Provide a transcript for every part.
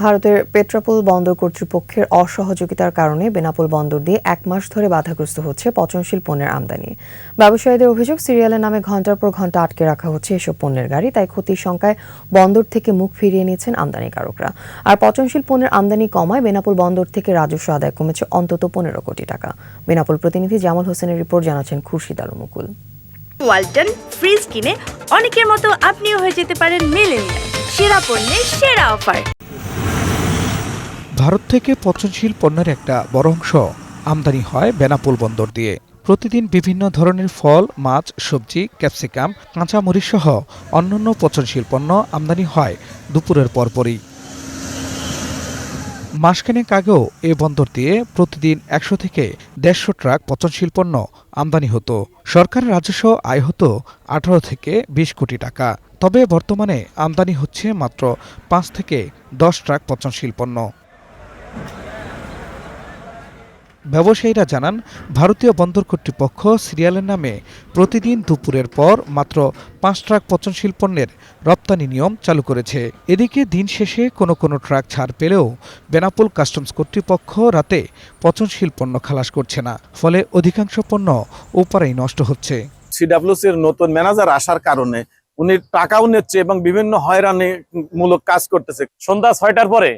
ভারতের পেট্রাপোল বন্দর কর্তৃপক্ষের অসহযোগিতার কারণে বেনাপোল বন্দর দিয়ে এক মাস ধরে বাধাগ্রস্ত হচ্ছে পচনশীল পণ্যের আমদানি। ব্যবসায়ীদের অভিযোগ, সিরিয়ালের নামে ঘণ্টার পর ঘণ্টা আটকে রাখা হচ্ছে এসব পণ্যের গাড়ি, তাই ক্ষতির শঙ্কায় বন্দর থেকে মুখ ফিরিয়ে নিয়েছেন আমদানিকারকরা। আর পচনশীল পণ্যের আমদানি কমায় বেনাপোল বন্দর থেকে রাজস্ব আদায় কমেছে অন্তত পনেরো কোটি টাকা। বেনাপোল প্রতিনিধি জামাল হোসেনের রিপোর্ট জানাচ্ছেন খুরশিদ আলম মুকুল। ওয়ালটন ফ্রিজ কিনে অনেকের মতো আপনিও হয়ে যেতে পারেন মেলেনিয়া সেরা পণ্যের সেরা অফার। ভারত থেকে পচনশীল পণ্যের একটা বড় অংশ আমদানি হয় বেনাপোল বন্দর দিয়ে। প্রতিদিন বিভিন্ন ধরনের ফল, মাছ, সবজি, ক্যাপসিকাম, কাঁচামরিচ সহ অন্যান্য পচনশীল পণ্য আমদানি হয় দুপুরের পরপরই। মাসখানেক আগেও এ বন্দর দিয়ে প্রতিদিন একশো থেকে দেড়শো ট্রাক পচনশীল পণ্য আমদানি হতো। সরকারের রাজস্ব আয় হতো আঠারো থেকে বিশ কোটি টাকা। তবে বর্তমানে আমদানি হচ্ছে মাত্র পাঁচ থেকে দশ ট্রাক পচনশীল পণ্য। ব্যবসায়ীরা জানান, ভারতীয় বন্দর কর্তৃপক্ষ সিরিয়ালের নামে প্রতিদিন দুপুরের পর মাত্র পাঁচ ট্রাক পচনশীল পণ্যের রপ্তানি নিয়ম চালু করেছে। এদিকে দিন শেষে কোনো কোনো ট্রাক ছাড় পেলেও বেনাপোল কাস্টমস কর্তৃপক্ষ রাতে পচনশীল পণ্য খালাস করছে না, ফলে অধিকাংশ পণ্য ওপারেই নষ্ট হচ্ছে। সিডাব্লিউসির নতুন ম্যানেজার আসার কারণে উনি টাকাও নিচ্ছে এবং বিভিন্ন হয়রানি মূলক কাজ করতেছে। সন্ধ্যা ছয়টার পরে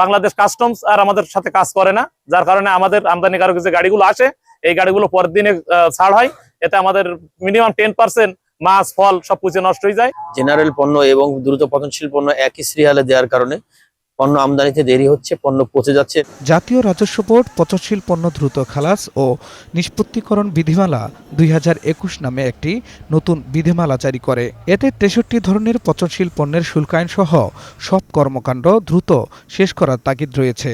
বাংলাদেশ কাস্টমস আর আমাদের সাথে কাজ করে না। যার কারণে আমাদের আমদানি আমদানিকারক যে গাড়িগুলো আসে, এই গাড়িগুলো পরের দিনে ছাড় হয়। এতে আমাদের মিনিমাম টেন পার্সেন্ট মাছ, ফল সব পুজো নষ্ট হয়ে যায়। জেনারেল পণ্য এবং দ্রুত পতনশীল পণ্য একই সিরিয়ালে দেওয়ার কারণে পণ্য আমদানিতে দেরি হচ্ছে, পণ্য পচে যাচ্ছে। জাতীয় রাজস্ব বোর্ড, পচনশীল পণ্য দ্রুত খালাস ও নিষ্পত্তিকরণ বিধিমালা দুই হাজার একুশ নামে একটি নতুন বিধিমালা জারি করে। এতে তেষট্টি ধরনের পচনশীল পণ্যের শুল্কায়ন সহ সব কর্মকাণ্ড দ্রুত শেষ করার তাগিদ রয়েছে।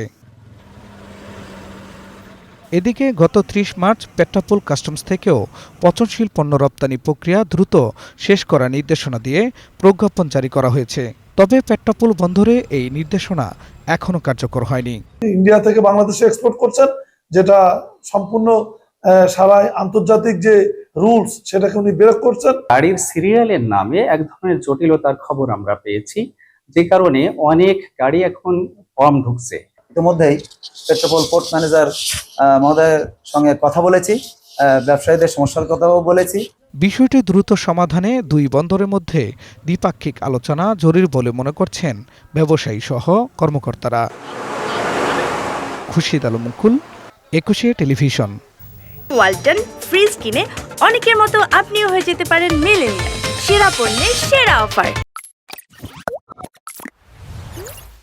এদিকে গত ত্রিশ মার্চ পেট্রাপোল কাস্টমস থেকেও পচনশীল পণ্য রপ্তানি প্রক্রিয়া দ্রুত শেষ করার নির্দেশনা দিয়ে প্রজ্ঞাপন জারি করা হয়েছে। তবে পেট্রাপোল বন্ধরে এই নির্দেশনা এখনও কার্যকর হয়নি। ইন্ডিয়া থেকে বাংলাদেশে এক্সপোর্ট করছেন যেটা সম্পূর্ণ সারা আন্তর্জাতিক যে রুলস সেটাকে উনি ব্রেক করছেন। গাড়ির সিরিয়ালের নামে এক ধরনের জটিলতার খবর আমরা পেয়েছি যে কারণে অনেক গাড়ি এখন কম ঢুকছে। ইতিমধ্যেই পেট্রোপল পোর্ট ম্যানেজার আহ, মহোদয়ের সঙ্গে কথা বলেছি ব্যবসায়ীদের সমস্যার কথাও বলেছি। বিষয়টি দ্রুত সমাধানে দুই বন্দরের মধ্যে দ্বিপাক্ষিক আলোচনা জরুরি বলে মনে করছেন ব্যবসায়ী সহ কর্মকর্তারা। খুশিদ আলম মুকুল, একুশে টেলিভিশন। ওয়ালটন ফ্রিজ কিনে অনেকের মতো আপনিও হয়ে যেতে পারেন মেলেনিয়া সেরা পণ্যের সেরা অফার।